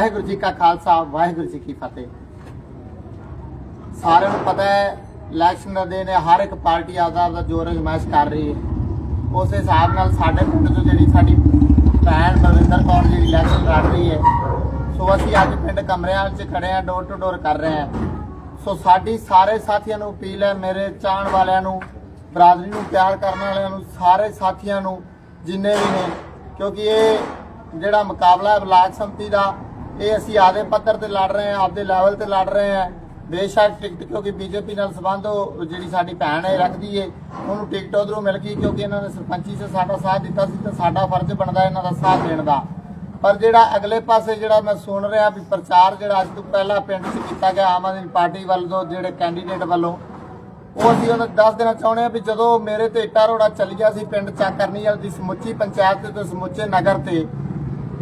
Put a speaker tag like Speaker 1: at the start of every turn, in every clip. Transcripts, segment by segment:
Speaker 1: ਵਾਹਿਗੁਰੂ ਜੀ ਕਾ ਖਾਲਸਾ, ਵਾਹਿਗੁਰੂ ਜੀ ਕੀ ਫਤਿਹ। ਸਾਰਿਆਂ ਨੂੰ ਪਤਾ ਹੈ, ਇਲੈਕਸ਼ਨ ਦਾ ਦਿਨ ਹੈ ਹਰ ਇੱਕ ਪਾਰਟੀ ਆਪਦਾ ਆਪਦਾ ਜੋਰ ਅਜਮਾਇਸ਼ ਕਰ ਰਹੀ ਹੈ। ਉਸ ਹਿਸਾਬ ਨਾਲ ਸਾਡੇ ਪਿੰਡ ਤੋਂ ਜਿਹੜੀ ਸਾਡੀ ਭੈਣ ਬਲਵਿੰਦਰ ਕੌਰ ਜਿਹੜੀ ਇਲੈਕਸ਼ਨ ਲੜ ਰਹੀ ਹੈ, ਸੋ ਅਸੀਂ ਅੱਜ ਪਿੰਡ ਕਮਰਿਆਂ 'ਚ ਖੜੇ ਹਾਂ, ਡੋਰ ਟੂ ਡੋਰ ਕਰ ਰਹੇ ਹਾਂ। ਸੋ ਸਾਡੀ ਸਾਰੇ ਸਾਥੀਆਂ ਨੂੰ ਅਪੀਲ ਹੈ, ਮੇਰੇ ਚਾਹਣ ਵਾਲਿਆਂ ਨੂੰ, ਬਰਾਦਰੀ ਨੂੰ ਪਿਆਰ ਕਰਨ ਵਾਲਿਆਂ ਨੂੰ, ਸਾਰੇ ਸਾਥੀਆਂ ਨੂੰ, ਜਿੰਨੇ ਵੀ ਨੇ, ਕਿਉਂਕਿ ਇਹ ਜਿਹੜਾ ਮੁਕਾਬਲਾ ਹੈ, ਬਲਾਕ ਸੰਮਤੀ ਦਾ ਇਹ ਅਸੀਂ ਆਦੇ ਪੱਧਰ ਤੇ ਲੜ ਰਹੇ ਹਾਂ, ਆਪਦੇ ਲੈਵਲ ਤੇ ਲੜ ਰਹੇ ਹਾਂ। ਬੇਸ਼ੱਕ ਟਿਕਟ ਕਿਉਂਕਿ ਬੀਜੇਪੀ ਨਾਲ ਸੰਬੰਧ ਜਿਹੜੀ ਸਾਡੀ ਭੈਣ ਹੈ ਰੱਖਦੀ ਏ। ਉਹਨੂੰ ਟਿਕਟ ਉਧਰੋਂ ਮਿਲ ਗਈ ਕਿਉਂਕਿ ਇਹਨਾਂ ਨੇ ਸਰਪੰਚੀ 'ਚ ਸਾਡਾ ਸਾਥ ਦਿੱਤਾ ਸੀ ਤੇ ਸਾਡਾ ਫਰਜ਼ ਬਣਦਾ ਇਹਨਾਂ ਦਾ ਸਾਥ ਦੇਣ ਦਾ। ਪਰ ਜਿਹੜਾ ਅਗਲੇ ਪਾਸੇ ਜਿਹੜਾ ਮੈਂ ਸੁਣ ਰਿਹਾ ਵੀ ਪ੍ਰਚਾਰ ਜਿਹੜਾ ਅੱਜ ਤੋਂ ਪਹਿਲਾਂ ਪਿੰਡ 'ਚ ਕੀਤਾ ਗਿਆ ਆਮ ਆਦਮੀ ਪਾਰਟੀ ਵੱਲੋਂ, ਜਿਹੜੇ ਕੈਂਡੀਡੇਟ ਵੱਲੋਂ, ਉਹ ਅਸੀਂ ਉਹਨਾਂ ਦੱਸ ਦੇਣਾ ਚਾਹੁੰਦੇ ਆ ਵੀ ਜਦੋਂ ਮੇਰੇ ਤੇ ਇੱਟਾ ਰੋੜਾ ਚੱਲ ਗਿਆ ਸੀ ਪਿੰਡ ਚੱਕ ਕਰਨੀ ਵਾਲੀ ਦੀ ਸਮੁੱਚੀ ਪੰਚਾਇਤ ਤੇ ਸਮੁੱਚੇ ਨਗਰ ਤੇ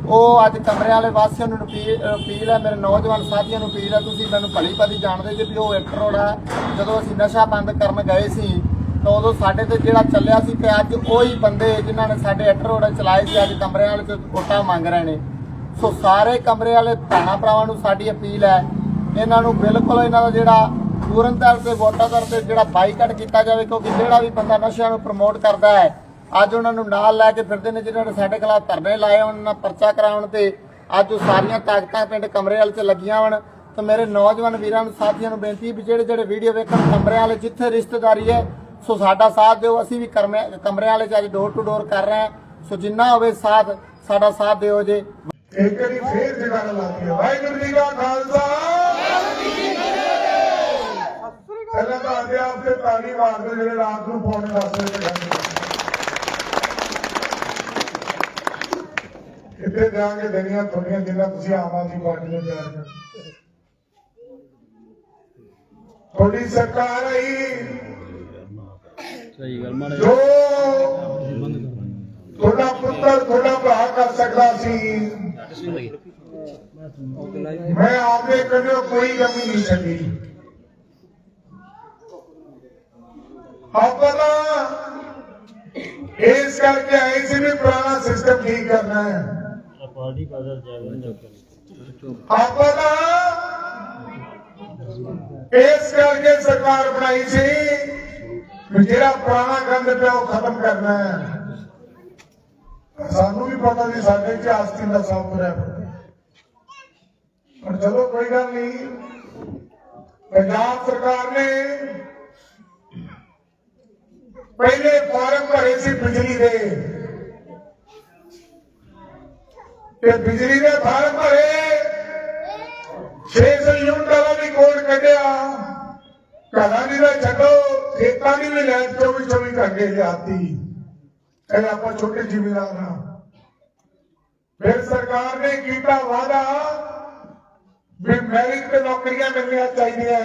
Speaker 1: ਉਹ ਅੱਜ ਕਮਰੇ ਵਾਲੇ ਵਾਸੀਆਂ ਨੂੰ ਅਪੀਲ ਹੈ, ਮੇਰੇ ਨੌਜਵਾਨ ਸਾਥੀਆਂ ਨੂੰ ਅਪੀਲ ਹੈ, ਤੁਸੀਂ ਮੈਨੂੰ ਭਲੀ ਭਾਦੀ ਜਾਣਦੇ ਜੇ ਵੀ ਉਹ ਇੱਟ ਰੋੜਾ ਜਦੋਂ ਅਸੀਂ ਨਸ਼ਾ ਬੰਦ ਕਰਨ ਗਏ ਸੀ, ਤਾਂ ਉਦੋਂ ਸਾਡੇ ਤੇ ਜਿਹੜਾ ਚੱਲਿਆ ਸੀ ਤੇ ਅੱਜ ਉਹੀ ਬੰਦੇ ਜਿਨ੍ਹਾਂ ਨੇ ਸਾਡੇ ਇੱਟ ਰੋੜਾ ਚਲਾਏ ਸੀ, ਅੱਜ ਕਮਰੇ ਵਾਲੇ ਤੋਂ ਵੋਟਾਂ ਮੰਗ ਰਹੇ ਨੇ। ਸੋ ਸਾਰੇ ਕਮਰੇ ਵਾਲੇ ਭੈਣਾਂ ਭਰਾਵਾਂ ਨੂੰ ਸਾਡੀ ਅਪੀਲ ਹੈ, ਇਹਨਾਂ ਨੂੰ ਬਿਲਕੁਲ ਇਹਨਾਂ ਦਾ ਜਿਹੜਾ ਪੂਰਨ ਤੌਰ ਤੇ ਵੋਟਾਂ ਦਰ ਤੇ ਜਿਹੜਾ ਬਾਈਕਾਟ ਕੀਤਾ ਜਾਵੇ, ਕਿਉਂਕਿ ਜਿਹੜਾ ਵੀ ਬੰਦਾ ਨਸ਼ਿਆਂ ਨੂੰ ਪ੍ਰਮੋਟ ਕਰਦਾ ਹੈ ਅੱਜ ਉਹਨਾਂ ਨੂੰ ਨਾਲ ਲੈ ਕੇ ਫਿਰਦੇ ਨੇ ਜਿਹਨਾਂ ਨੇ ਸਾਡੇ ਖਿਲਾਫ ਧਰਨੇ ਲਾਏ ਉਹਨਾਂ ਨਾਲ ਪਰਚਾ ਕਰਾਉਣ ਤੇ ਅੱਜ ਉਹ ਸਾਰੀਆਂ ਤਾਕਤਾਂ ਪਿੰਡ ਕਮਰੇ ਵਾਲੇ 'ਚ ਲੱਗੀਆਂ ਹਨ ਤੇ ਮੇਰੇ ਨੌਜਵਾਨ ਵੀਰਾਂ ਨੂੰ ਸਾਥੀਆਂ ਨੂੰ ਬੇਨਤੀ ਵੀ ਜਿਹੜੇ ਜਿਹੜੇ ਵੀਡੀਓ ਵੇਖਣ ਕਮਰੇ ਵਾਲੇ ਜਿੱਥੇ ਰਿਸ਼ਤੇਦਾਰੀ ਹੈ ਸੋ ਸਾਡਾ ਸਾਥ ਦਿਓ। ਅਸੀਂ ਵੀ ਕਮਰੇ ਵਾਲੇ 'ਚ ਅੱਜ ਡੋਰ ਟੂ ਡੋਰ ਕਰ ਰਹੇ ਹਾਂ। ਸੋ ਜਿੰਨਾ ਹੋਵੇ ਸਾਥ ਸਾਡਾ ਸਾਥ ਦਿਓ ਜੇ।
Speaker 2: ਇੱਕ ਵਾਰੀ ਫੇਰ ਜਗਾੜ ਲਾਤੀ ਹੈ ਵਾਹਿਗੁਰੂ ਜੀ ਕਾ ਖਾਲਸਾ। ਪਹਿਲਾਂ ਤਾਂ ਆਦੇ ਆਪ ਤੇ ਤਾਲੀ ਮਾਰਦੇ ਜਿਹੜੇ ਰਾਤ ਨੂੰ ਪੌਣੇ 10 ਵਜੇ ਜਾਂਦੇ ਇੱਥੇ ਜਾਾਂਗੇ ਦੁਨੀਆ ਤੁਹਾਡੀਆਂ ਜਿੰਨਾ ਤੁਸੀਂ ਆਮ ਆਦਮੀ ਪਾਰਟੀ ਨੂੰ ਪਿਆਰ ਕਰਦੇ ਤੁਹਾਡੀ ਸਰਕਾਰ ਆਈ।
Speaker 3: ਸਹੀ ਗੱਲ ਮਾੜਾ
Speaker 2: ਜੋ ਤੁਹਾਡਾ ਪੁੱਤਰ ਤੁਹਾਡਾ ਭਰਾ ਕਰ ਸਕਦਾ ਸੀ। ਮੈਂ ਆਪਦੇ ਕੰਨਿਓ ਕੋਈ ਕਮੀ ਨਹੀਂ ਛੱਡੀ। ਆਪਾਂ ਤਾਂ ਇਸ ਕਰਕੇ ਆਏ ਸੀ ਵੀ ਪੁਰਾਣਾ ਸਿਸਟਮ ਠੀਕ ਕਰਨਾ ਹੈ।
Speaker 3: ਪਾਰਟੀ ਬਦਲ ਜਾਵੇ
Speaker 2: ਆਪਾਂ ਤਾਂ ਇਸ ਕਰਕੇ ਸਰਕਾਰ ਬਣਾਈ ਸੀ ਵੀ ਜਿਹੜਾ ਪੁਰਾਣਾ ਗੰਦ ਪਿਆ ਉਹ ਖਤਮ ਕਰਨਾ ਹੈ। ਸਾਨੂੰ ਵੀ ਪਤਾ ਸੀ ਸਾਡੇ ਚ ਆਸਤੀ ਦਾ ਸਭ ਤੁਰਿਆ ਫਿਰਦਾ। ਪਰ ਚਲੋ ਕੋਈ ਗੱਲ ਨਹੀਂ ਪੰਜਾਬ ਸਰਕਾਰ ਨੇ ਪਹਿਲੇ ਫਾਰਮ ਭਰੇ ਸੀ ਬਿਜਲੀ ਦੇ। ਤੇ ਬਿਜਲੀ ਦੇ ਫਾਰਮ ਭਰੇ। 600 ਯੂਨਿਟ ਵਾਲਾ ਵੀ ਕੋਡ ਕੱਢਿਆ। ਘਰਾਂ ਦੀ ਤਾਂ ਛੱਡੋ ਖੇਤਾਂ ਦੀ ਵੀ ਲੈਣ 24 24 ਘੰਟੇ ਲਿਆਤੀ। ਇਹ ਆਪਾਂ ਛੋਟੇ ਜ਼ਿਮੀਦਾਰ ਹਾਂ। ਫਿਰ ਸਰਕਾਰ ਨੇ ਕੀਤਾ ਵਾਅਦਾ ਵੀ ਮੈਰਿਟ ਤੇ ਨੌਕਰੀਆਂ ਮਿਲਣੀਆਂ ਚਾਹੀਦੀਆਂ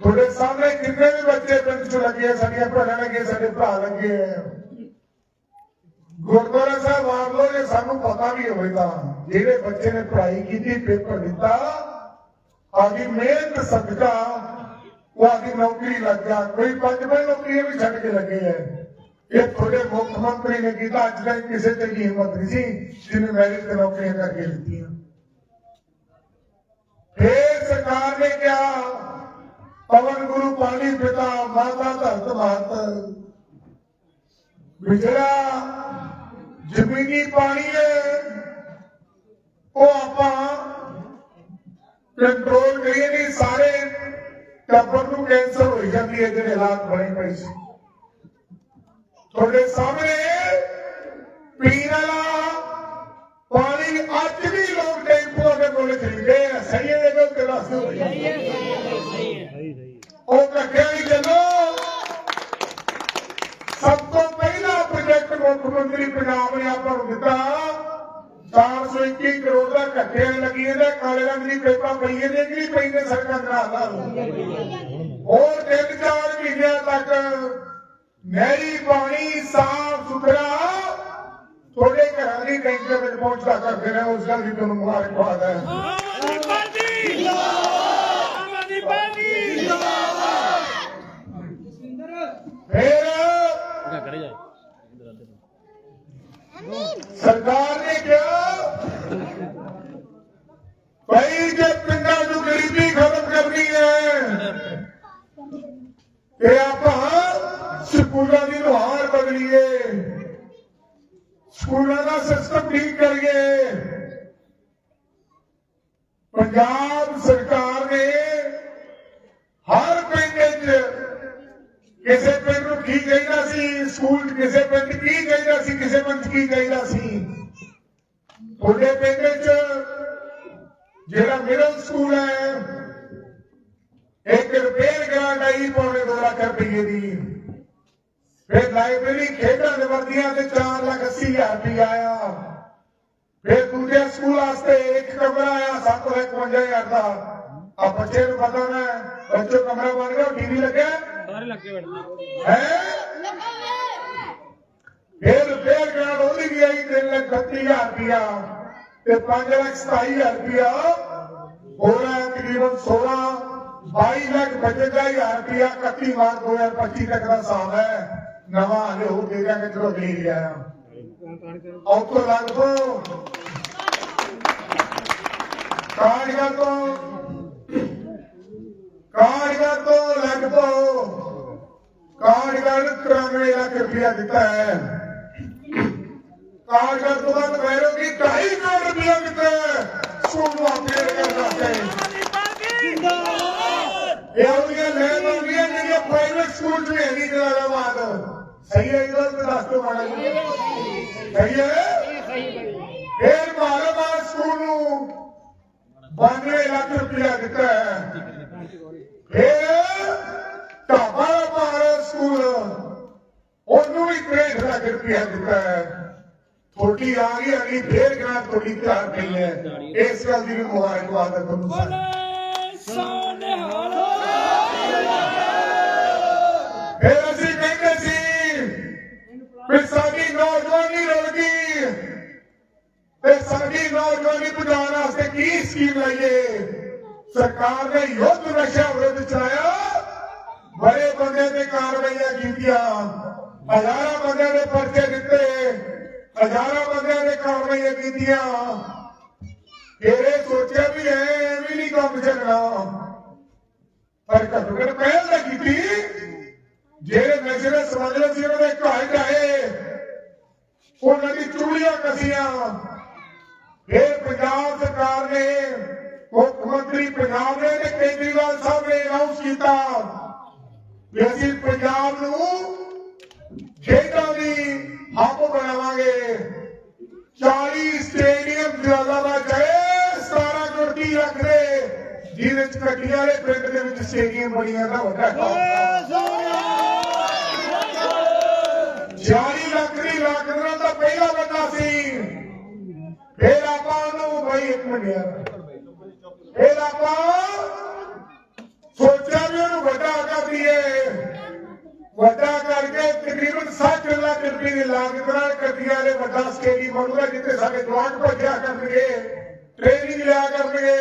Speaker 2: ਤੁਹਾਡੇ ਸਾਹਮਣੇ ਕਿੰਨੇ ਵੀ ਬੱਚੇ ਪਿੰਡ ਚ ਲੱਗੇ ਆ, ਸਾਡੀਆਂ ਭੈਣਾਂ ਲੱਗੇ ਸਾਡੇ ਭਰਾ ਲੱਗੇ ਆ। ਗੁਰਦੁਆਰਾ ਸਾਹਿਬ ਆਪ ਲੋ ਜੇ ਸਾਨੂੰ ਪਤਾ ਵੀ ਹੋਵੇ ਤਾਂ। ਜਿਹੜੇ ਬੱਚੇ ਨੇ ਪੜ੍ਹਾਈ ਕੀਤੀ, ਪੇਪਰ ਦਿੱਤਾ ਆਦੀ ਮਿਹਨਤ ਸਦਕਾ ਉਹ ਆਦੀ ਨੌਕਰੀ ਲੱਗ ਕੋਈ ਪੰਜ ਨੌਕਰੀਆਂ ਵੀ ਛੱਡ ਕੇ ਲੱਗੇ ਐ। ਇਹ ਤੁਹਾਡੇ ਮੁੱਖ ਮੰਤਰੀ ਨੇ ਕੀਤਾ, ਅੱਜ ਤੱਕ ਕਿਸੇ ਤੇ ਦੀ ਹਿੰਮਤ ਨਹੀਂ ਸੀ, ਜਿਹਨੇ ਮੈਰਿਟ ਤੇ ਨੌਕਰੀਆਂ ਕਰਕੇ ਦਿੱਤੀਆਂ। ਫੇਰ ਸਰਕਾਰ ਨੇ ਕਿਹਾ, ਪਵਨ ਗੁਰੂ ਪਾਣੀ ਪਿਤਾ, ਮਾਤਾ ਧਰਤ ਮਾਤ। ਵਿਜੜਾ ਜ਼ਮੀਨੀ ਪਾਣੀ ਹੈ। ਉਹ ਆਪਾਂ ਕੰਟਰੋਲ ਕਰੀਏ ਨਹੀਂ ਸਾਰੇ ਟੱਬਰ ਨੂੰ ਕੈਂਸਰ ਹੋਈ ਜਾਂਦੀ ਹੈ ਜਿਹੜੇ ਹਾਲਾਤ ਬਣੇ ਪਏ ਸੀ। ਤੁਹਾਡੇ ਸਾਹਮਣੇ ਪੀਣ ਵਾਲਾ ਪਾਣੀ ਅੱਜ ਵੀ ਲੋਕ ਟੈਂਪੂਆਂ ਦੇ ਕੋਲ ਖਰੀਦੇ ਆ। ਸਹੀ ਹੈ ਦੇਖੋ ਕਿਹੜਾ ਸਹੀ ਉਹ ਕੱਢਿਆ ਹੀ ਚੱਲੋ ਸਭ ਤੋਂ ਪ੍ਰੋਜੈਕਟ ਮੁੱਖ ਮੰਤਰੀ ਪੰਜਾਬ ਨੇ ਆਪਾਂ ਨੂੰ ਦਿੱਤਾ। 421 ਕਰੋੜ ਦਾ ਘੱਟਿਆ ਲੱਗੀ ਇਹਦੇ ਕਾਲੇ ਰੰਗ ਦੀ ਪੇਪਾਂ ਪਈ ਇਹਦੇ ਕਿ ਨਹੀਂ ਪਈ ਨੇ ਸੜਕਾਂ ਦੇ ਹੋਰ ਤਿੰਨ ਚਾਰ ਮਹੀਨਿਆਂ ਤੱਕ ਨਹਿਰੀ ਪਾਣੀ ਸਾਫ਼ ਸੁਥਰਾ ਤੁਹਾਡੇ ਘਰਾਂ ਦੀ ਟੈਂਕੀਆਂ ਵਿੱਚ ਪਹੁੰਚਦਾ ਕਰਦੇ ਨੇ ਉਸ ਗੱਲ ਦੀ ਤੁਹਾਨੂੰ ਮੁਬਾਰਕਬਾਦ ਹੈ। ਫਿਰ ਸਰਕਾਰ ਨੇ ਕਿਹਾ ਭਾਈ ਜੇ ਪਿੰਡਾਂ ਨੂੰ ਗਰੀਬੀ ਖਤਮ ਕਰਨੀ ਹੈ ਤੇ ਆਪਾਂ ਸਕੂਲਾਂ ਦੀ ਨੁਹਾਰ ਬਦਲੀਏ ਸਕੂਲਾਂ ਦਾ ਸਿਸਟਮ ਠੀਕ ਕਰੀਏ ਪੰਜਾਬ ਸਰਕਾਰ ਨੇ ਹਰ ਪਿੰਡ 'ਚ ਕਿਸੇ ਪਿੰਡ ਨੂੰ ਕੀ ਕਹਿੰਦਾ ਸੀ? ਸਕੂਲ 'ਚ ਕਿਸੇ ਪਿੰਡ ਕੀ ਚਾਹੀਦਾ ਸੀ? ਕਿਸੇ ਪਿੰਡ ਕੀ ਚਾਹੀਦਾ ਸੀ? ਤੁਹਾਡੇ ਪਿੰਡ 'ਚ ਜਿਹੜਾ ਮਿਡਲ ਸਕੂਲ ਹੈ, ਇੱਕ ਰਿਪੇਅਰ ਗ੍ਰਾਂਟ ਆਈ ਪੌਣੇ 2 ਲੱਖ ਰੁਪਏ ਦੀ। ਫਿਰ ਲਾਇਬ੍ਰੇਰੀ ਖੇਡਾਂ ਦੇ ਵਰਦੀਆਂ ਤੇ 4 ਲੱਖ 80 ਹਜ਼ਾਰ ਰੁਪਏ ਆਇਆ। ਫਿਰ ਦੂਜੇ ਸਕੂਲ ਵਾਸਤੇ ਇੱਕ ਕਮਰਾ ਆਇਆ 7 ਲੱਖ 52 ਹਜ਼ਾਰ ਦਾ। ਆ ਬੱਚੇ ਨੂੰ ਪਤਾ ਨਾ ਬੱਚੋ, ਕਮਰਾ ਬਣ ਗਿਆ ਟੀਵੀ ਲੱਗਿਆ।
Speaker 3: ਸਾਰੇ ਲੱਗੇ ਬੈਠਣਾ
Speaker 2: ਫਿਰ ਰਿਪੇਅਰ ਗ੍ਰਾਂਟ ਉਹਦੀ ਵੀ ਆਈ 3 ਲੱਖ 32000 ਰੁਪਇਆ ਤੇ 5 ਲੱਖ 27000 ਰੁਪਇਆ। ਹੋਰ ਤਕਰੀਬਨ 16 22 ਲੱਖ 55000 ਰੁਪਇਆ 31 ਮਾਰਚ 2025 ਤੱਕ ਦਾ ਹਿਸਾਬ ਹੈ। ਨਵਾਂ ਹਲੇ ਹੋਰ ਦੇ ਦਿਆਂਗੇ ਚਲੋ ਦੇ ਹੀ ਔਤੋਂ ਲੱਗ ਤੋਂ ਕਾਰਗਰ ਤੋਂ ਕਾਰਗਰ ਤੋਂ ਲੱਗ ਤੋਂ ਕਾਰਗਰ 93 ਲੱਖ ਰੁਪਇਆ ਦਿੱਤਾ ਹੈ। ਕਾਰਗਰ ਤੋਂ ਬਾਅਦ ਵੈਰੋ ਕੀ 2.5 ਕਰੋੜ ਰੁਪਇਆ ਦਿੱਤਾ ਹੈ ਸਕੂਲ ਨੂੰ ਅਪਡੇਟ ਕਰਨ ਵਾਸਤੇ ਇਹ ਉਹਦੀਆਂ ਲੈ ਮੰਗੀਆਂ ਜਿਹੜੀਆਂ ਪ੍ਰਾਈਵੇਟ ਸਕੂਲ ਚ ਵੀ ਹੈਗੀ ਜਲਾਲਾਬਾਦ ਸਹੀ ਹੈ ਇਹ ਗੱਲ ਤਾਂ ਦੱਸ ਦਿਓ ਮਾੜਾ ਜੀ ਸਹੀ ਹੈ ਫਿਰ ਮਹਾਰਾਬਾਦ ਸਕੂਲ ਨੂੰ 92 ਲੱਖ ਰੁਪਇਆ ਦਿੱਤਾ ਹੈ ਫਿਰ ਢਾਬਾ ਮਹਾਰਾਜ ਸਕੂਲ ਉਹਨੂੰ ਵੀ 63 ਲੱਖ ਰੁਪਇਆ ਦਿੱਤਾ ਹੈ ਥੋੜੀ ਆ ਗਈ ਅਗਲੀ ਫੇਰ ਗ੍ਰਾਂਟ ਥੋੜੀ ਤਿਆਰ ਪਈ ਹੈ ਇਸ ਗੱਲ ਦੀ ਵੀ ਮੁਬਾਰਕਬਾਦ ਹੈ ਤੁਹਾਨੂੰ ਸਾਰਿਆਂ ਨੂੰ। ਫਿਰ ਅਸੀਂ ਕਹਿੰਦੇ ਸੀ ਵੀ ਸਾਡੀ ਨੌਜਵਾਨੀ ਰੁਲ ਗਈ ਤੇ ਸਾਡੀ ਨੌਜਵਾਨੀ ਬਚਾਉਣ ਵਾਸਤੇ ਕੀ ਸਕੀਮ ਲਾਈਏ ਸਰਕਾਰ ਨੇ ਯੁੱਧ ਨਸ਼ਾ ਵਿਰੁੱਧ ਚਲਾਇਆ ਬੜੇ ਤੇਰੇ ਸੋਚਿਆ ਵੀ ਐ ਵੀ ਨਹੀਂ ਕੰਮ ਚੱਲਣਾ ਪਰ ਘੱਟੋ ਘੱਟ ਪਹਿਲ ਤਾਂ ਕੀਤੀ। ਜਿਹੜੇ ਨਸ਼ੇ ਦੇ ਸੀ ਉਹਨਾਂ ਦੇ ਘਰ ਜਾਏ ਉਹਨਾਂ ਦੀ ਚੂੜੀਆਂ ਕਸੀਆਂ। ਫਿਰ ਪੰਜਾਬ ਸਰਕਾਰ ਨੇ ਮੁੱਖ ਮੰਤਰੀ ਪੰਜਾਬ ਨੇ ਤੇ ਕੇਜਰੀਵਾਲ ਸਾਹਿਬ ਨੇ ਅਨਾਉਂਸ ਕੀਤਾ ਵੀ ਅਸੀਂ ਪੰਜਾਬ ਨੂੰ ਖੇਡਾਂ ਦੀ ਹੱਬ ਬਣਾਵਾਂਗੇ। 40 ਸਟੇਡੀਅਮ ਜ਼ਿਆਦਾ ਚਾਹੇ 17 ਕਰੋੜ ਜਿਹਦੇ ਚ ਕੱਟੀਆਂ ਵਾਲੇ ਪਿੰਡ ਦੇ ਵਿੱਚ ਸਟੇਡੀਅਮ ਬਣੀਆਂ ਦਾ ਵੱਡਾ ਕੰਮ 40 ਲੱਖ ਦੀ ਪਹਿਲਾ ਬੰਦਾ ਸੀ। ਫਿਰ ਆਪਾਂ ਉਹਨੂੰ ਬਈ ਇੱਕ ਮਿੰਟ ਫਿਰ ਆਪਾਂ ਸੋਚਿਆ ਵੀ ਉਹਨੂੰ ਵੱਡਾ ਕਰ ਦਈਏ। ਵੱਡਾ ਕਰਕੇ ਤਕਰੀਬਨ 60 ਲੱਖ ਰੁਪਏ ਦੀ ਲਾਗਤ ਨਾਲ ਕੱਟੀਆਂ ਵਾਲੇ ਵੱਡਾ ਸਟੇਡੀਅਮ ਬਣੂਗਾ ਜਿੱਥੇ ਸਾਡੇ ਜਵਾਨ ਭੱਜਿਆ ਕਰਨਗੇ ਟ੍ਰੇਨਿੰਗ ਲਿਆ ਕਰਨਗੇ।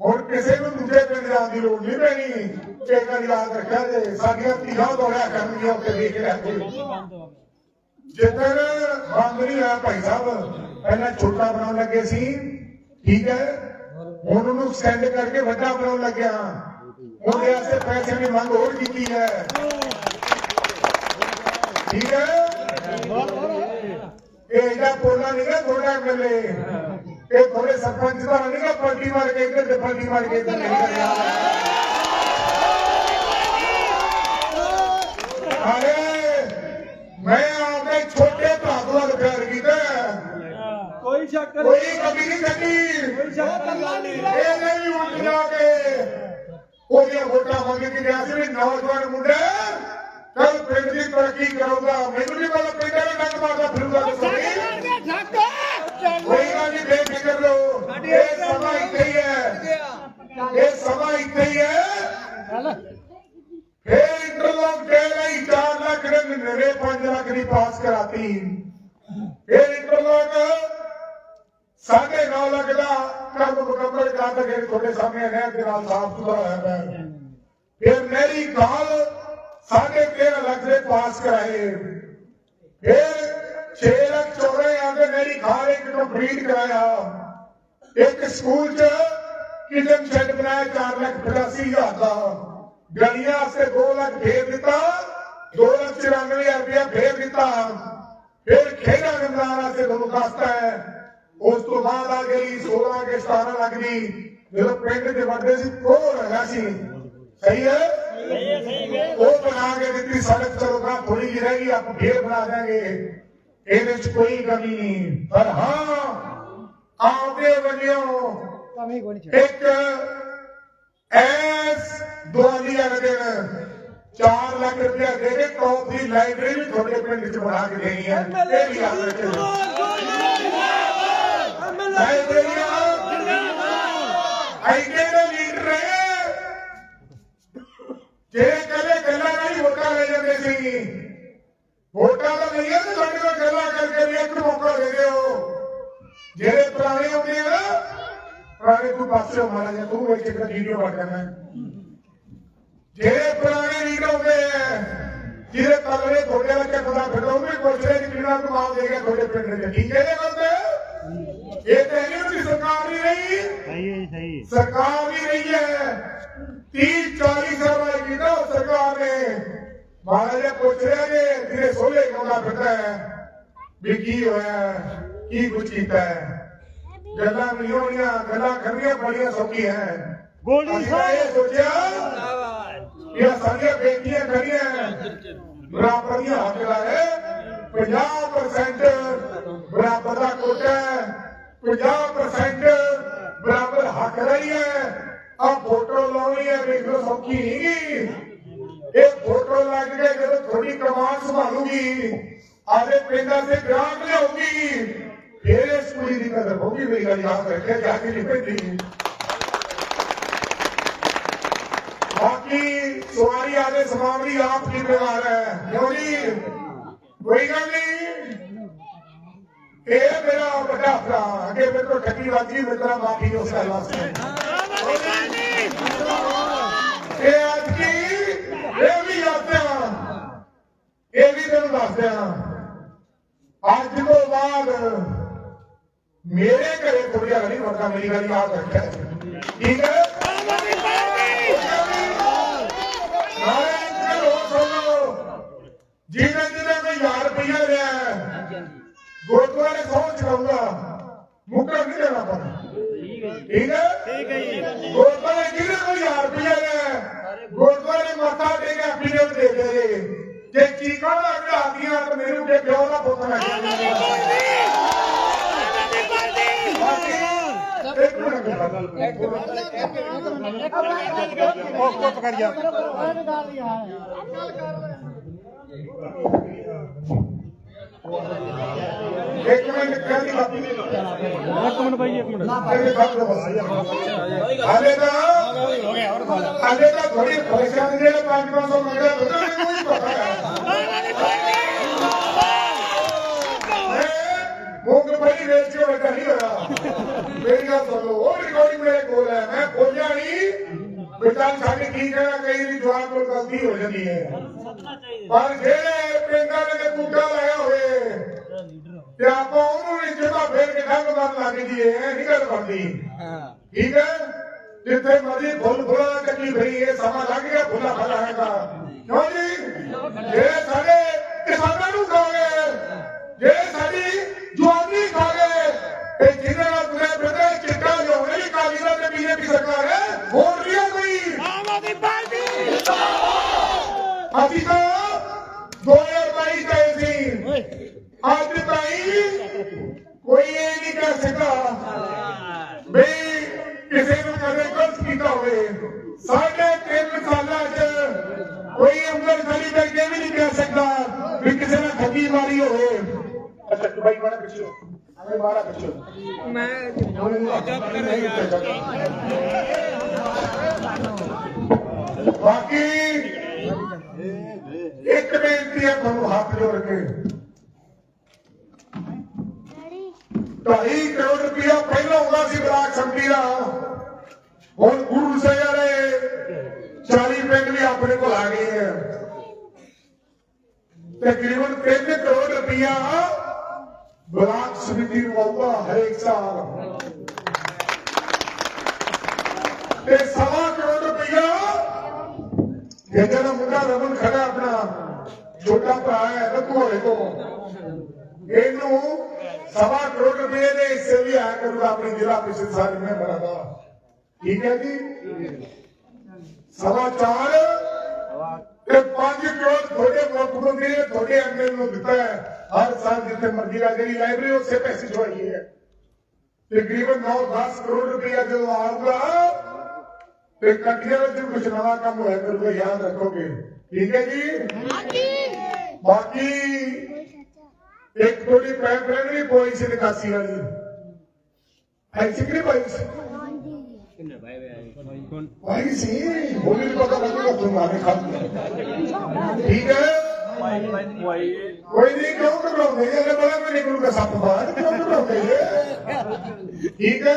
Speaker 2: ਹੁਣ ਕਿਸੇ ਨੂੰ ਦੂਜੇ ਪਿੰਡ ਜਾਣ ਦੀ ਲੋੜ ਨਹੀਂ ਪੈਣੀ। ਇਹ ਯਾਦ ਰੱਖਿਆ ਜੇ। ਸਾਡੀਆਂ ਧੀਆਂ ਦੌੜਿਆ ਕਰਨਗੀਆਂ ਉੱਥੇ ਦੇਖ ਰਿਹਾ ਕੋਈ ਬੰਦ ਨਹੀਂ ਹੋਇਆ ਭਾਈ ਸਾਹਿਬ, ਪਹਿਲਾਂ ਛੋਟਾ ਬਣਾਉਣ ਲੱਗੇ ਸੀ। ਠੀਕ ਹੈ? ਹੁਣ ਉਹਨੂੰ ਸੈਂਡ ਕਰਕੇ ਵੱਡਾ ਬਣਾਉਣ ਲੱਗਿਆ। ਉਹਦੇ ਵਾਸਤੇ ਪੈਸੇ ਦੀ ਮੰਗ ਹੋਰ ਕੀਤੀ ਹੈ। ਠੀਕ ਹੈ? ਇਹ ਇਹਦਾ ਪੋਲਾ ਨਹੀਂ ਨਾ ਥੋੜਾ ਮਿਲੇ ਇਹ ਥੋੜੇ ਸਰਪੰਚ ਦਾ ਨਹੀਂ ਨਾ ਪਲਟੀ ਮਾਰ ਕੇ ਇੱਧਰ ਤੇ ਪਲਟੀ ਮਾਰ ਕੇ ਇੱਧਰ ਨਹੀਂ ਕਰਿਆ ਅਰੇ ਮੈਂ ਆਪਣੇ ਛੋਟੇ ਭਰਾ ਤੋਂ ਵੱਲ ਪਿਆਰ ਕੀਤਾ।
Speaker 3: ਕੋਈ ਸ਼ੱਕ
Speaker 2: ਕੋਈ ਕਮੀ ਨਹੀਂ ਕੱਢੀ
Speaker 3: ਕੋਈ ਸ਼ੱਕ ਨਹੀਂ।
Speaker 2: ਇਹ ਨਹੀਂ ਉੱਠ ਜਾ ਕੇ ਉਹਦੀਆਂ ਵੋਟਾਂ ਮੰਗ ਕੇ ਗਿਆ ਸੀ ਨੌਜਵਾਨ ਮੁੰਡਾ ਕੱਲ ਪਿੰਡ ਦੀ ਤਰੱਕੀ ਕਰੂਗਾ ਮੈਨੂੰ ਨਹੀਂ ਪਤਾ ਪਿੰਡ ਵਾਲੇ ਡੰਗ ਮਾਰਦਾ ਫਿਰੂਗਾ ਦੱਸੋ ਕੋਈ ਗੱਲ ਨਹੀਂ ਬੇਫਿਕਰ ਰਹੋ ਇਹ ਸਮਾਂ ਇੱਥੇ ਹੀ ਹੈ ਇਹ ਸਮਾਂ ਇੱਥੇ ਹੀ ਹੈ ਫੇਰ ਇੰਟਰਲੋਕ ਦੇ ਲਈ 4 ਲੱਖ ਦੇ ਮਹੀਨੇ 5 ਲੱਖ ਦੀ ਪਾਸ ਫੇਰ ਇੰਟਰਲੋਕ ਸਾਢੇ 9 ਲੱਖ ਦਾ ਕੰਮ ਮੁਕੰਮਲ ਕਰ ਕੇ ਤੁਹਾਡੇ ਸਾਹਮਣੇ ਨਹਿਰ ਦੇ ਨਾਲ ਸਾਫ਼ ਸੁਥਰਾ ਹੋਇਆ ਪਿਆ ਫਿਰ ਮੇਰੀ ਕਾਲ ਸਾਢੇ 13 ਲੱਖ ਦੇ ਪਾਸ ਕਰਾਏ। ਫਿਰ 6 ਲੱਖ 14 ਹਜ਼ਾਰ ਮੇਰੀ ਖਾਲ ਇੱਕ ਕੰਪਲੀਟ ਕਰਾਇਆ। ਇੱਕ ਸਕੂਲ 'ਚ ਕਿਚਨ ਸ਼ੈੱਡ ਬਣਾਇਆ 4 ਲੱਖ 85 ਹਜ਼ਾਰ ਦਾ। ਗਲੀਆਂ ਵਾਸਤੇ 2 ਲੱਖ ਫੇਰ ਦਿੱਤਾ 2 ਲੱਖ 94 ਹਜ਼ਾਰ ਰੁਪਇਆ ਫੇਰ ਦਿੱਤਾ। ਫਿਰ ਖੇਡਾਂ ਦੇ ਮੈਦਾਨ ਵਾਸਤੇ ਤੁਹਾਨੂੰ ਦੱਸਤਾ ਹੈ। ਉਸ ਤੋਂ ਬਾਅਦ ਆ ਗਈ 16 ਕੇ 17 ਲੱਖ ਦੀ ਜਦੋਂ ਪਿੰਡ ਦੇ ਵੱਡੇ ਸੀ ਕੋਲ ਹੈਗਾ ਸੀ। ਸਹੀ ਹੈ? ਉਹ ਬਣਾ ਕੇ ਦਿੱਤੀ ਸੜਕ ਚਲੋ ਥੋੜੀ ਜਿਹੀ ਰਹਿ ਗਈ ਆਪਾਂ ਫੇਰ ਬਣਾ ਦਾਂਗੇ ਇਹਦੇ ਵਿੱਚ ਕੋਈ ਕਮੀ ਨਹੀਂ। ਪਰ ਹਾਂ ਆਪਦੇ ਵੱਲੋਂ
Speaker 3: ਕਮੀ ਕੋਈ ਨਹੀਂ
Speaker 2: ਇੱਕ ਐਸ ਦੁਆਲੀਆ ਦੇ ਦਿਨ 4 ਲੱਖ ਰੁਪਇਆ ਦੇ ਕੇ ਟੌਪ ਦੀ ਲਾਇਬ੍ਰੇਰੀ ਤੁਹਾਡੇ ਪਿੰਡ ਚ ਬਣਾ ਕੇ ਦੇਣੀ ਹੈ। ਇਹ ਵੀ ਯਾਦ ਰੱਖਣਾ ਲਾਇਬ੍ਰੇਰੀਆਂ ਐਡੇ ਦੇ ਲੀਡਰ ਹੈ ਜਿਹੜੇ ਕੱਲੇ ਗੱਲਾਂ ਨਹੀਂ ਵੋਟਾਂ ਲੈ ਜਾਂਦੇ ਸੀ। ਵੋਟਾਂ ਤਾਂ ਲਈਆਂ ਤੇ ਸਾਡੇ ਨਾਲ ਗੱਲਾਂ ਕਰਕੇ ਵੀ ਇੱਕ ਮੌਕਾ ਦੇ ਦਿਓ। ਜਿਹੜੇ ਪੁਰਾਣੇ ਹੁੰਦੇ ਆ ਪੁਰਾਣੇ ਤੂੰ ਪਾਸੇ ਮਾਰਾ ਜਾ ਤੂੰ ਇੱਕ ਇੱਕ ਵੀਡੀਓ ਬਣ ਜਿਹੜੇ ਪੁਰਾਣੇ ਲੀਡਰ ਹੁੰਦੇ ਆ ਜਿਹਦੇ ਤਲਵੇ ਤੁਹਾਡੇ ਨਾਲ ਚੱਕਦਾ ਫਿਰ ਉਹ ਵੀ ਪੁੱਛ ਰਹੇ ਕਿ ਕਿੰਨਾ ਕਮਾਲ ਦੇਗਾ ਤੁਹਾਡੇ ਪਿੰਡ ਦੇ ਠੀਕ ਹੈ ਗੱਲ? ਤੇ ਇਹ ਤਾਂ ਨਹੀਂ ਉਹਦੀ ਸਰਕਾਰ ਨਹੀਂ ਰਹੀ।
Speaker 3: ਸਹੀ ਹੈ ਸਹੀ
Speaker 2: ਸਰਕਾਰ ਵੀ ਰਹੀ ਹੈ। 30 40 ਸਾਲ ਵਾਲੀ ਕੀਤਾ ਸਰਕਾਰ ਨੇ ਮਹਾਰਾਜ ਪੁੱਛ ਰਿਹਾ ਜੇ ਤੇਰੇ ਸੋਲੇ ਕੌਂਦਾ ਫਿਰਦਾ ਹੈ ਵੀ ਕੀ ਹੋਇਆ ਕੀ ਕੁਝ ਕੀਤਾ ਹੈ। ਗੱਲਾਂ ਨਹੀਂ ਹੋਣੀਆਂ ਗੱਲਾਂ ਕਰਨੀਆਂ ਬੜੀਆਂ ਸੌਖੀਆਂ ਹੈ। ਤਾਂ ਇਹ ਸੋਚਿਆ ਇਹ ਸਾਰੀਆਂ ਬੇਟੀਆਂ ਖੜੀਆਂ ਬਰਾਬਰ ਦੀਆਂ ਹੱਕ ਲਾਏ 50% ਬਰਾਬਰ ਦਾ ਕੋਟਾ 50% ਬਰਾਬਰ ਹੱਕ ਰਹੀ ਹੈ। ਆ ਫੋਟੋ ਲਾਉਣੀ ਹੈ ਵੇਖ ਲਓ ਸੌਖੀ ਨਹੀਂ ਇਹ ਫੋਟੋ ਲੱਗ ਕੇ ਜਦੋਂ ਥੋੜੀ ਕਮਾਨ ਸੰਭਾਲੂਗੀ ਆਦੇ ਪਿੰਡਾਂ ਤੇ ਗ੍ਰਾਹਕ ਲਿਆਉਗੀ ਫਿਰ ਇਸ ਕੁੜੀ ਦੀ ਕਦਰ ਹੋਊਗੀ। ਮੇਰੀ ਗੱਲ ਯਾਦ ਰੱਖਿਆ ਜਾ ਕੇ ਨਹੀਂ ਪੈਂਦੀ ਬਾਕੀ ਸਵਾਰੀ ਆਦੇ ਸਮਾਨ ਦੀ ਆਪ ਜ਼ਿੰਮੇਵਾਰ ਹੈ। ਕਿਉਂ ਜੀ, ਕੋਈ ਗੱਲ ਨਹੀਂ। ਇਹ ਮੇਰਾ ਵੱਡਾ ਭਰਾ, ਅੱਗੇ ਮੇਰੇ ਤੋਂ ਠੱਗੀ ਵਾਜੀ ਮੇਰਾ ਮਾਫੀ ਉਸ ਗੱਲ ਵਾਸਤੇ। ਇਹ ਅੱਜ ਕੀ? ਇਹ ਵੀ ਦੱਸਦਿਆਂ ਇਹ ਵੀ ਤੈਨੂੰ ਦੱਸਦਿਆਂ ਅੱਜ ਤੋਂ ਬਾਅਦ ਮੇਰੇ ਘਰੇ ਕੁੜੀਆਂ ਨਹੀਂ ਵਰਗਾ ਮੇਰੀ ਗੱਲ ਯਾਦ ਰੱਖਿਆ। ਠੀਕ ਹੈ ਨਾਲੇ ਇੱਕ ਗੱਲ ਹੋਰ ਸੁਣੋ ਜਿਹਨੇ ਜਿਹਨੇ ਕੋਈ 1000 ਰੁਪਇਆ ਲਿਆ ਹੈ, ਗੁਰਦੁਆਰੇ ਸੌਂ ਚਲਾਉਂਦਾ ਮੁਕਰ ਨਹੀਂ ਦੇਣਾ ਪਰ ਠੀਕ ਹੈ
Speaker 3: ਠੀਕ ਹੈ? ਜੀ।
Speaker 2: ਗੁਰਦੁਆਰੇ ਜਿਹਨੇ ਕੋਈ 1000 ਰੁਪਇਆ ਲਿਆ ਹੈ, ਗੁਰਦੁਆਰੇ ਮੱਥਾ ਟੇਕ ਕੇ ਪੀੜੇ ਦੇ ਦੇ ਜੇ। ਚੀਕਾਂ ਦਾ ਘਾਤੀਆਂ ਤਾਂ ਮੈਨੂੰ ਕਿ ਪਿਓ ਦਾ ਪੁੱਤ ਨਾ ਇੱਕ ਮਿੰਟ।
Speaker 3: ਉਹ ਚੁੱਪ ਕਰ ਜਾ।
Speaker 2: ਇੱਕ ਮਿੰਟ ਕਹਿੰਦੀ ਬਾਕੀ
Speaker 3: ਇੱਕ ਮਿੰਟ ਬਾਈ ਇੱਕ ਮਿੰਟ।
Speaker 2: ਹਾਲੇ ਤਾਂ ਹਾਲੇ ਤਾਂ ਥੋੜੀ ਪਰੇਸ਼ਾਨ ਜਿਹੜੇ 500 ਮੰਗਦਾ ਉਹਦਾ ਮੈਨੂੰ ਨਹੀਂ ਪਤਾ। ਮੂੰਗਫਲੀ ਵੇਚ ਕੇ ਵੱਡਾ ਨਹੀਂ ਹੋਇਆ। ਮੇਰੀ ਗੱਲ ਸੁਣ ਲਓ ਉਹ ਰਿਕਾਰਡਿੰਗ ਮੇਰੇ ਕੋਲ ਹੈ ਮੈਂ ਬੋਲਿਆ ਨਹੀਂ ਬੇਟਾ ਸਾਡੇ ਕੀ ਕਹਿਣਾ ਕਈ ਦੀ ਜਵਾਬ ਕੋਲ ਗਲਤੀ ਹੋ ਜਾਂਦੀ ਹੈ। ਪਰ ਜਿਹੜੇ ਪਿੰਡਾਂ ਦੇ ਕੁੱਟਾ ਲਾਇਆ ਹੋਵੇ ਤੇ ਆਪਾਂ ਉਹਨੂੰ ਵੀ ਫੇਰ ਕੇ ਡੰਗ ਮਾਰਨ ਲੱਗ ਜੀਏ ਇਹ ਨਹੀਂ ਗੱਲ ਬਣਦੀ। ਠੀਕ ਹੈ? ਜਿੱਥੇ ਮਰਜ਼ੀ ਫੁੱਲ ਫੁੱਲਾ ਚੱਕੀ ਫਰੀ, ਇਹ ਸਮਾਂ ਲੱਗ ਗਿਆ, ਫੁੱਲਾ ਫਲਾ ਹੈਗਾ ਕਿਉਂ ਜੀ? ਜੇ ਸਾਡੇ ਕਿਸਾਨਾਂ ਨੂੰ ਖਾਵੇ ਜੇ ਸਾਡੀ ਜਵਾਨੀ ਖਾਵੇ ਤੇ ਜਿਹਨਾਂ ਨਾਲ ਤੁਰੇ ਫਿਰਦੇ, ਚਿੱਟਾ ਲਿਆਉਣੇ ਕਾਲੀ ਦਾ ਤੇ ਬੀਜੇਪੀ ਸਰਕਾਰ ਹੈ। ਅਸੀਂ ਤਾਂ 2022 ਤੇ ਸੀ। ਅੱਜ ਤਾਈਂ ਕੋਈ ਇਹ ਨਹੀਂ ਕਹਿ ਸਕਦਾ ਵੀ ਕਿਸੇ ਨੂੰ ਕਦੇ ਗਲਤ ਕੀਤਾ ਹੋਵੇ। ਸਾਡੇ ਤਿੰਨ ਸਾਲਾਂ 'ਚ ਕੋਈ ਅੰਦਰ ਖੜੀ ਬੈਠ ਕੇ ਵੀ ਨਹੀਂ ਕਹਿ ਸਕਦਾ ਵੀ ਕਿਸੇ ਨੇ ਠੱਗੀ ਮਾਰੀ ਹੋਵੇ। ਅੱਛਾ ਬਾਈ ਮਾਰਾ ਪਿੱਛੇ। ਅਰੇ ਮਾਰਾ ਪਿੱਛੇ। ਮੈਂ ਬਾਕੀ ਇੱਕ ਬੇਨਤੀ ਹੈ ਤੁਹਾਨੂੰ ਹੱਥ ਜੋੜ ਕੇ। ਢਾਈ ਕਰੋੜ ਰੁਪਇਆ ਪਹਿਲਾਂ ਆਉਂਦਾ ਸੀ ਬਲਾਕ ਸੰਮਤੀ ਦਾ। ਹੁਣ ਗੁਰੂ ਸਾਹਿਬ ਵਾਲੇ 40 ਪਿੰਡ ਵੀ ਆਪਣੇ ਕੋਲ ਆ ਗਏ ਹੈ ਤਕਰੀਬਨ 3 ਕਰੋੜ ਰੁਪਇਆ ਬਲਾਕ ਸਮਿਤੀ ਨੂੰ ਆਉਂਦਾ ਹਰੇਕ ਸਾਲ। ਤੇ ਸਵਾ ਇਹਦਾ ਦਾ ਮੁੰਡਾ ਰਮਨ ਖੜਾ ਆਪਣਾ, ਛੋਟਾ ਭਰਾ ਹੈ ਰਤੂਰੇ ਤੋਂ ਇਹਨੂੰ ਸਵਾ ਕਰੋੜ ਰੁਪਏ ਦੇ ਹਿੱਸੇ ਵੀ ਆਇਆ ਕਰੂਗਾ ਆਪਣੀ ਜ਼ਿਲ੍ਹਾ ਪ੍ਰੀਸ਼ਦ ਸਾਰੀ ਮੈਂਬਰਾਂ ਦਾ। ਠੀਕ ਹੈ ਜੀ? ਸਵਾ ਚਾਰ ਤੇ 5 ਕਰੋੜ ਤੁਹਾਡੇ ਮੁੱਖ ਮੰਤਰੀ ਨੇ ਤੁਹਾਡੇ ਐਮਐਲ ਨੂੰ ਦਿੱਤਾ ਹੈ। ਹਰ ਸਾਲ ਜਿੱਥੇ ਮਰਜ਼ੀ ਆ, ਜਿਹੜੀ ਲਾਇਬ੍ਰੇਰੀ ਉਸੇ ਪੈਸੇ ਚੁਆਈ ਹੈ। ਤਕਰੀਬਨ 9-10 ਕਰੋੜ ਰੁਪਇਆ ਜਦੋਂ ਆਊਗਾ ਤੇ ਕੱਟੀਆਂ ਵਿੱਚ ਕੁਝ ਨਵਾਂ ਕੰਮ ਹੋਇਆ ਕਰੂਗਾ ਯਾਦ ਰੱਖੋਗੇ। ਠੀਕ ਹੈ ਜੀ? ਬਾਕੀ ਇੱਕ ਥੋੜੀ ਪ੍ਰੈਫਰੈਂਸ ਵੀ ਪੋਈ ਸੀ ਨਿਕਾਸੀ ਵਾਲੀ। ਹੈ ਸਿਕਰੀ ਸੀ ਭਾਈ ਸੀ ਬੋਲੀ ਨੂੰ ਪਤਾ ਲੱਗੂਗਾ ਤੁਹਾਡੇ ਖਾਤੇ ਠੀਕ ਹੈ? ਕੋਈ ਨਹੀਂ ਕਿਉਂ ਘਬਰਾਉਂਦੇ ਜੇ ਬੜਾ ਮੈਂ ਨਿਕਲੂਗਾ ਸੱਪ ਬਾਹਰ ਕਿਉਂ ਘਬਰਾਉਂਦੇ ਜੇ ਠੀਕ ਹੈ?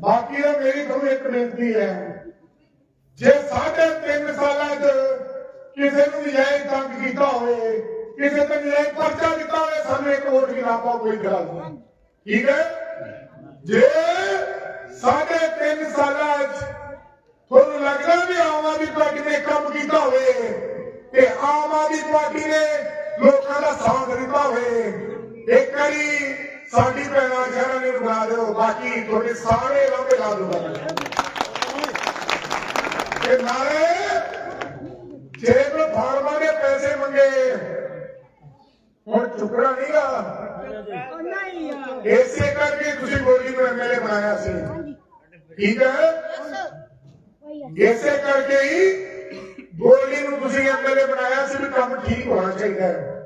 Speaker 2: ਬਾਕੀ ਦਾ ਮੇਰੀ ਤੁਹਾਨੂੰ ਇੱਕ ਬੇਨਤੀ ਹੈ। ਜੇ ਸਾਢੇ ਤਿੰਨ ਸਾਲਾਂ 'ਚ ਕਿਸੇ ਨੂੰ ਨਜਾਇਜ਼ ਤੰਗ ਕੀਤਾ ਹੋਵੇ, ਕਿਸੇ ਤੇ ਨਜਾਇਜ਼ ਪਰਚਾ ਦਿੱਤਾ ਹੋਵੇ, ਸਾਨੂੰ ਇੱਕ ਵੋਟ ਵੀ ਕੋਈ ਗੱਲ ਨਹੀਂ। ਠੀਕ ਹੈ? ਜੇ ਸਾਢੇ ਤਿੰਨ ਸਾਲਾਂ 'ਚ ਤੁਹਾਨੂੰ ਲੱਗਦਾ ਵੀ ਆਮ ਆਦਮੀ ਪਾਰਟੀ ਨੇ ਕੰਮ ਕੀਤਾ ਹੋਵੇ ਤੇ ਆਮ ਆਦਮੀ ਪਾਰਟੀ ਨੇ ਲੋਕਾਂ ਦਾ ਸਾਥ ਦਿੱਤਾ ਹੋਵੇ, ਇੱਕ ਵਾਰੀ ਸਾਡੀ ਭੈਣਾਂ ਸ਼ਹਿਰਾਂ ਨੇ ਬਣਾ ਦਿਓ, ਬਾਕੀ ਤੁਹਾਡੇ ਸਾਰੇ ਲਾਂਭੇ ਲਾ ਦੂਗਾ ਤੇ ਨਾਲੇ। ਜੇਬ ਫਾਰਮਾਂ ਦੇ ਪੈਸੇ ਮੰਗੇ ਹੁਣ ਚੁੱਕਣਾ ਨਹੀਂਗਾ ਇਸੇ ਕਰਕੇ ਤੁਸੀਂ ਗੋਲੀ ਨੂੰ ਐਮਐਲਏ ਬਣਾਇਆ ਸੀ। ਠੀਕ ਹੈ? ਇਸੇ ਕਰਕੇ ਹੀ ਗੋਲੀ ਨੂੰ ਤੁਸੀਂ ਐਮਐਲਏ ਬਣਾਇਆ ਸੀ ਵੀ ਕੰਮ ਠੀਕ ਹੋਣਾ ਚਾਹੀਦਾ ਹੈ।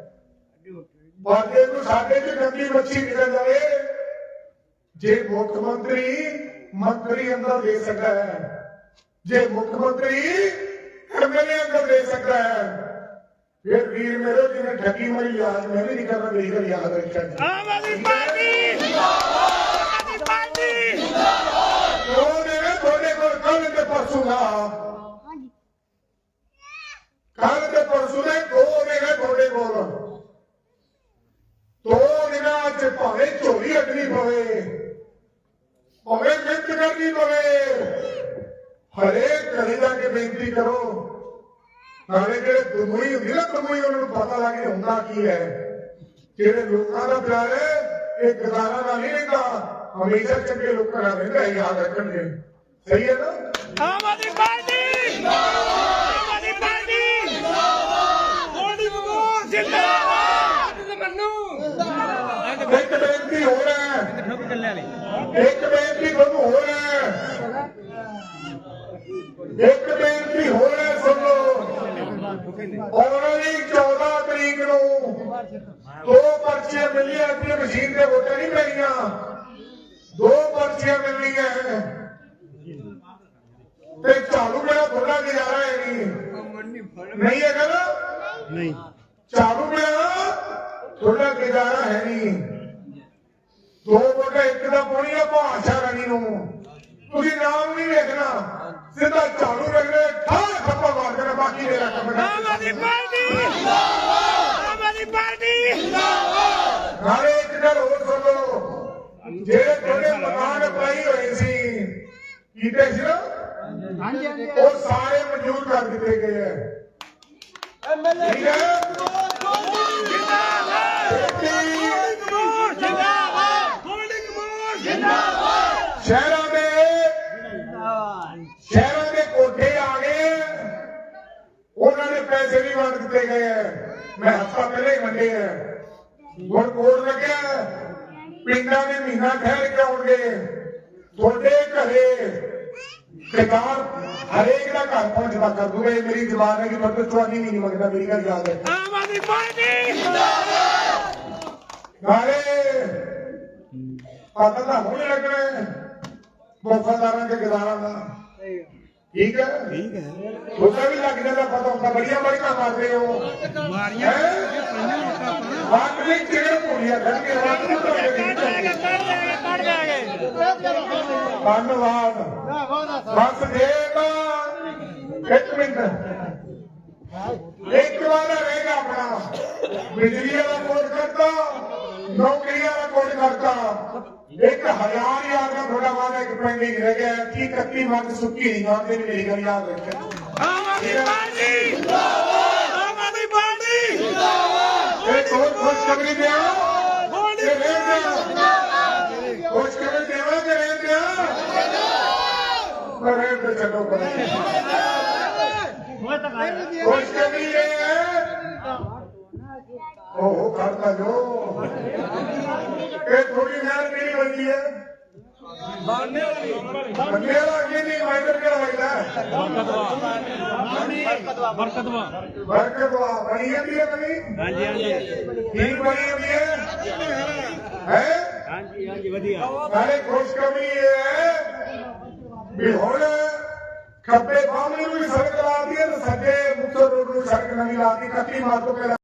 Speaker 2: ਜੇ ਨੂੰ ਸਾਡੇ ਚ ਗੰਦੀ ਮੱਛੀ ਨਿਕਲ ਜਾਵੇ। ਜੇ ਮੁੱਖ ਮੰਤਰੀ ਮੰਤਰੀ ਅੰਦਰ ਦੇ ਸਕਦਾ ਹੈ ਜੇ ਮੁੱਖ ਮੰਤਰੀ ਐਮਐਲਏ ਅੰਦਰ ਦੇ ਸਕਦਾ ਹੈ ਫਿਰ ਵੀਰ ਮੇਰੇ ਜਿਹਨੇ ਠੱਗੀ ਮਾਰੀ ਯਾਦ ਮੈਂ ਵੀ ਨਹੀਂ ਕਰਨਾ ਮੇਰੀ ਗੱਲ ਯਾਦ ਰੱਖਿਆ ਜੀ
Speaker 3: ਆਮ ਆਦਮੀ ਪਾਰਟੀ! ਆਮ ਆਦਮੀ ਪਾਰਟੀ
Speaker 2: ਉਹ ਨੇ ਤੁਹਾਡੇ ਕੋਲ ਕੱਲ ਤੇ ਪਰਸੋਂ ਦਾ ਕੱਲ ਤੇ ਪਰਸੋਂ ਦੇ ਦੋ ਨੇ ਤੁਹਾਡੇ ਕੋਲ। ਦੋ ਦਿਨਾਂ ਚ ਭਾਵੇਂ ਝੋਲੀ ਅੱਡਣੀ ਪਵੇ ਭਾਵੇਂ ਮਿਹਨਤ ਕਰਨੀ ਪਵੇ ਹਰੇਕ ਘਰੇ ਜਾ ਕੇ ਬੇਨਤੀ ਕਰੋ ਨਾਲੇ ਜਿਹੜੇ ਦੁਮਈ ਹੁੰਦੀ ਨਾ ਦੁਮਈ ਉਹਨਾਂ ਨੂੰ ਪਤਾ ਲੱਗੇ ਹੁੰਦਾ ਕੀ ਹੈ। ਜਿਹੜੇ ਲੋਕਾਂ ਦਾ ਪਿਆਰ ਹੈ ਇਹ ਗਜ਼ਾਰਾ ਨਾਲ ਨਹੀਂ ਰਹਿੰਦਾ ਹਮੇਸ਼ਾ ਚੰਗੇ ਲੋਕਾਂ ਨਾਲ ਰਹਿੰਦਾ ਯਾਦ ਰੱਖਣਗੇ। ਸਹੀ ਹੈ ਨਾ?
Speaker 3: ਆਮ ਆਦਮੀ ਪਾਰਟੀ! ਆਮ ਆਦਮੀ ਪਾਰਟੀ! ਮੋਦੀ ਬਗੋ ਜਿੰਦਾਬਾਦ! ਮੰਨੂ।
Speaker 2: ਇੱਕ ਬੇਨਤੀ ਹੋਰ ਹੈ। ਇੱਕ ਬੇਨਤੀ ਤੁਹਾਨੂੰ ਹੋਰ ਹੈ। ਇੱਕ ਬੇਨਤੀ ਹੋਰ ਹੈ ਸੁਣੋ। ਆਉਣ ਵਾਲੀ 14 ਤਰੀਕ ਨੂੰ ਦੋ ਪਰਚੀਆਂ ਮਿਲੀਆਂ ਆਪਣੀ ਮਸ਼ੀਨ ਤੇ ਵੋਟਾਂ ਨਹੀਂ ਪੈਣੀਆਂ। ਦੋ ਪਰਚੀਆਂ ਮਿਲਣੀਆਂ ਤੇ ਝਾੜੂ ਮੇਰਾ ਥੋੜਾ ਗੁਜ਼ਾਰਾ ਹੈ ਨਹੀਂ ਨਹੀਂ ਹੈਗਾ ਨਾ
Speaker 3: ਨਹੀਂ।
Speaker 2: ਝਾੜੂ ਮੇਰਾ ਥੋੜਾ ਗੁਜ਼ਾਰਾ ਹੈ ਨਹੀਂ ਦੋ ਵੋਟਾਂ ਇੱਕ ਦਾ ਪਾਉਣੀ ਆ ਭਾਸ਼ਾ ਰਾਣੀ ਨੂੰ। ਤੁਸੀਂ ਨਾਮ ਨਹੀਂ ਵੇਖਣਾ। ਸਿੱਧਾ ਝਾੜੂ ਵੇਖਣਾ ਠਾਹ ਖੱਪਾ ਮਾਰ ਦੇਣਾ ਬਾਕੀ ਮੇਰਾ ਕੰਮ ਨਾ
Speaker 3: ਆਮ ਆਦਮੀ ਪਾਰਟੀ! ਆਮ ਆਦਮੀ ਪਾਰਟੀ!
Speaker 2: ਨਾਲੇ ਇੱਕ ਗੱਲ ਹੋਰ ਸੁਣ ਲਓ। ਜਿਹੜੇ ਤੁਹਾਡੇ ਮਕਾਨ ਪਾਈ ਹੋਏ ਸੀ ਕੀਤੇ ਸੀ ਨਾ? ਉਹ ਸਾਰੇ ਮਨਜ਼ੂਰ ਕਰ ਦਿੱਤੇ ਗਏ ਹੈ ਠੀਕ ਹੈ
Speaker 3: ਜਿੰਦਾਬਾਦ! ਜਿੰਦਾਬਾਦ ਹੋਲਡਿੰਗ ਮੋਰ ਜਿੰਦਾਬਾਦ!
Speaker 2: ਸ਼ਹਿਰਾਂ ਦੇ ਸ਼ਹਿਰਾਂ ਦੇ ਕੋਠੇ ਆ ਗਏ ਉਹਨਾਂ ਨੇ ਪੈਸੇ ਵੀ ਵੰਡ ਦਿੱਤੇ ਗਏ ਹੈ ਮੈਂ ਹਫਤਾ ਪਹਿਲੇ ਹੀ ਵੰਡੇ ਹੈ ਹੁਣ ਕੋਡ ਲੱਗਿਆ ਪਿੰਡਾਂ ਦੇ ਮਹੀਨਾ ਠਹਿਰ ਕੇ ਆਉਣਗੇ। ਤੁਹਾਡੇ ਘਰੇ ਕਿਤਾਬ ਹਰੇਕ ਦਾ ਘਰ ਪਹੁੰਚਦਾ ਕਰ ਦੂਗਾ। ਇਹ ਮੇਰੀ ਜ਼ਬਾਨ ਹੈ ਕਿ ਮੈਂ ਤਾਂ ਚੁਆਨੀ ਵੀ ਨਹੀਂ ਮੰਗਦਾ। ਮੇਰੀ ਗੱਲ ਯਾਦ ਹੈ।
Speaker 3: ਆਮ ਆਦਮੀ ਪਾਰਟੀ!
Speaker 2: ਨਾਲੇ ਪਤਾ ਤਾਂ ਹੋਣੇ ਲੱਗਣਾ ਹੈ ਵਫਾਦਾਰਾਂ ਦੇ ਗਜ਼ਾਰਾਂ ਦਾ। ਠੀਕ ਹੈ? ਠੀਕ ਹੈ। ਉਹਦਾ ਵੀ ਲੱਗ ਜਾਂਦਾ ਪਤਾ ਹੁੰਦਾ ਬੜੀਆਂ ਬੜੀਆਂ ਮਾਰਦੇ ਹੋ। ਮਾਰੀਆਂ ਵਾਕ ਨਹੀਂ ਚਿਹਰੇ ਭੁੱਲਿਆ ਖੜ ਕੇ ਵਾਕ
Speaker 3: ਕੱਢ ਦੇਗੇ ਕੱਢ ਦੇਗੇ
Speaker 2: ਧੰਨਵਾਦ। ਬਸ ਜੇ ਤਾਂ ਇੱਕ ਮਿੰਟ। ਇੱਕ ਵਾਰ ਰਹੇਗਾ ਆਪਣਾ। ਬਿਜਲੀ ਵਾਲਾ ਬੋਰਡ ਕਰਤਾ ਨੌਕਰੀਆਂ ਹਜ਼ਾਰ ਯਾਰ ਦਾ ਤੁਹਾਡਾ ਵਾਦਾ ਇੱਕ ਪੈਂਡਿੰਗ ਰਹਿ ਗਿਆ ਕੀ 31 ਮਰਦ ਸੁੱਕੀ ਨਹੀਂ ਕਰਦੇ ਵੀ ਮੇਰੀ ਗੱਲ ਯਾਦ ਰੱਖਿਆ
Speaker 3: ਆਮ ਆਦਮੀ ਪਾਰਟੀ ਜਿੰਦਾਬਾਦ ਆਮ ਆਦਮੀ ਪਾਰਟੀ
Speaker 2: ਇਹ ਕੋਈ ਖੁਸ਼ਖਬਰੀ ਦਿਓ
Speaker 3: ਮੋਦੀ
Speaker 2: ਇਹ ਰਹਿ ਦਿਓ ਖੁਸ਼ਖਬਰੀ ਦੇਵਾਂ ਕਿ ਰਹਿ ਦਿਓ ਰਹਿ ਤੇ ਛੱਡੋ ਪਰੇ ਖੁਸ਼ਖਬਰੀ ਇਹ ਹੈ ਉਹ ਕਰਤਾ ਜੋ ਇਹ ਥੋੜੀ ਨਹਿਰ ਕਿਹੜੀ ਬੰਦੀ ਹੈ? ਬੰਦੇ ਵਾਲਾ। ਅੱਗੇ ਨਹੀਂ ਮਾਈਂਡਰ ਕਿਹੜਾ ਵਜਦਾ? ਬਰਕਤਵਾ। ਬਣੀ ਜਾਂਦੀ ਹੈ ਬਣੀ
Speaker 4: ਹਾਂਜੀ ਹਾਂਜੀ।
Speaker 2: ਠੀਕ ਬਣੀ ਜਾਂਦੀ ਹੈ? ਹੈ?
Speaker 4: ਹਾਂਜੀ ਹਾਂਜੀ ਵਧੀਆ।
Speaker 2: ਨਾਲੇ ਖੁਸ਼ਖਬਰੀ ਇਹ ਹੈ ਵੀ ਹੁਣ ਖੱਬੇ ਬਾਹਮਣੀ ਨੂੰ ਵੀ ਸੜਕ ਲਾਤੀ ਹੈ ਤੇ ਸੱਜੇ ਮੁਕਤਸਰ ਰੋਡ ਨੂੰ ਸੜਕ ਨਵੀਂ ਲਾਤੀ 31 ਮਾਰਚ ਤੋਂ ਪਹਿਲਾਂ